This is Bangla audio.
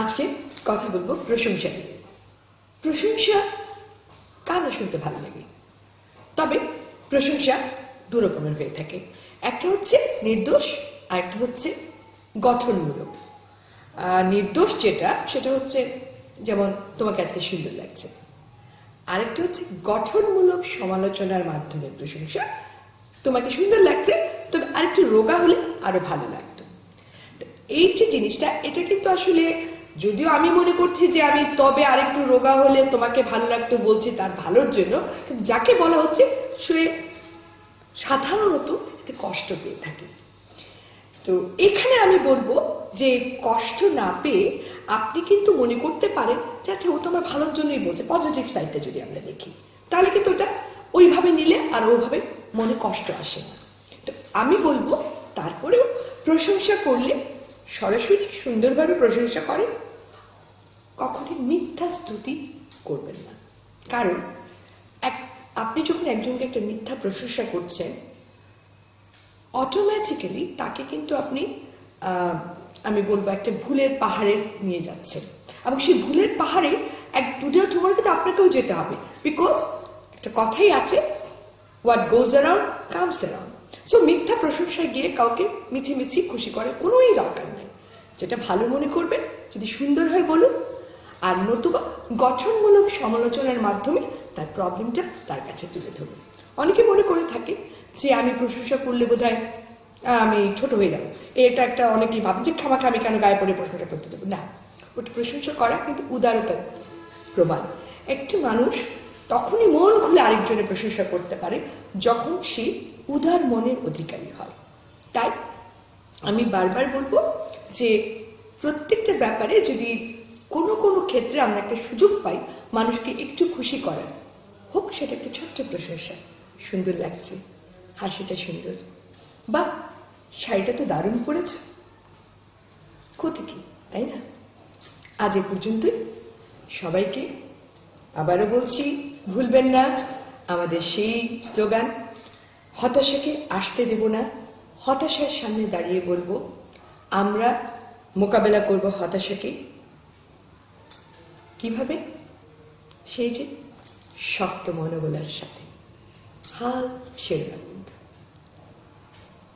আজকে কথা বলব প্রশংসা নিয়ে। প্রশংসা কার না শুনতে ভালো লাগে? তবে প্রশংসা দু রকমের হয়ে থাকে। একটা হচ্ছে নির্দোষ, আর একটা হচ্ছে গঠনমূলক। নির্দোষ যেটা, সেটা হচ্ছে যেমন তোমাকে আজকে সুন্দর লাগছে। আরেকটা হচ্ছে গঠনমূলক সমালোচনার মাধ্যমে প্রশংসা। তোমাকে সুন্দর লাগছে, তবে আরেকটু রোগা হলে আরও ভালো লাগতো। এই যে জিনিসটা, এটা কিন্তু আসলে যদিও আমি মনে করছি যে আমি তবে আরেকটু রোগা হলে তোমাকে ভালো লাগতো বলছি তার ভালোর জন্য যাকে বলা হচ্ছে সে সাধারণত এতে কষ্ট পেয়ে থাকে। তো এখানে আমি বলব যে কষ্ট না পেয়ে আপনি কিন্তু মনে করতে পারেন যে আচ্ছা ও তো আমার ভালোর জন্যই বলছে পজিটিভ সাইডটা যদি আমরা দেখি, তাহলে কিন্তু ওটা ওইভাবে নিলে আর ওইভাবে মনে কষ্ট আসে না। তো আমি বলব, তারপরেও প্রশংসা করলে সরাসরি সুন্দরভাবে প্রশংসা করেন কখনই মিথ্যা স্তুতি করবেন না। কারণ, এক আপনি যখন একজনকে একটা মিথ্যা প্রশংসা করছেন অটোমেটিক্যালি তাকে কিন্তু আপনি আমি বলব একটা ভুলের পাহাড়ে নিয়ে যাচ্ছেন। এবং সেই ভুলের পাহাড়ে এক দুটো টুমার কিন্তু আপনাকেও যেতে হবে। বিকজ একটা কথাই আছে what goes around comes around so মিথ্যা প্রশংসায় গিয়ে কাউকে মিছিমিছি খুশি করে কোনোই দরকার নেই। যেটা ভালো মনে করবেন, যদি সুন্দর হয় বলুন আর নতুবা গঠনমূলক সমালোচনার মাধ্যমে তার প্রবলেমটা তার কাছে তুলে ধরুন। অনেকে মনে করে থাকে যে আমি প্রশংসা করলে বোধ আমি ছোট হয়ে যাব। এটা একটা অনেকেই ভাবে যে খামাখা আমি কেন গায়ে পড়ে প্রশংসা করতে দেবো না। ওটা প্রশংসা করা কিন্তু উদারতার প্রমাণ। একটি মানুষ তখনই মন খুলে আরেকজনের প্রশংসা করতে পারে যখন সে উদার মনের অধিকারী হয়। তাই আমি বারবার বলব যে প্রত্যেকটা ব্যাপারে যদি কোনো কোনো ক্ষেত্রে আমরা একটা সুযোগ পাই মানুষকে একটু খুশি করার। হোক, সেটা একটা ছোট্ট প্রশংসা। সুন্দর লাগছে। হাসিটা সুন্দর। বা শাড়িটা তো দারুণ পড়েছে ক্ষতি কি, তাই না? আজ এ পর্যন্তই। সবাইকে আবারও বলছি, ভুলবেন না, আমাদের সেই স্লোগান, হতাশাকে আসতে দেব না, হতাশার সামনে দাঁড়িয়ে বলব, আমরা মোকাবেলা করব হতাশাকে। কীভাবে? সেই যে শক্ত মনোবলার সাথে। হাল ছেড়ে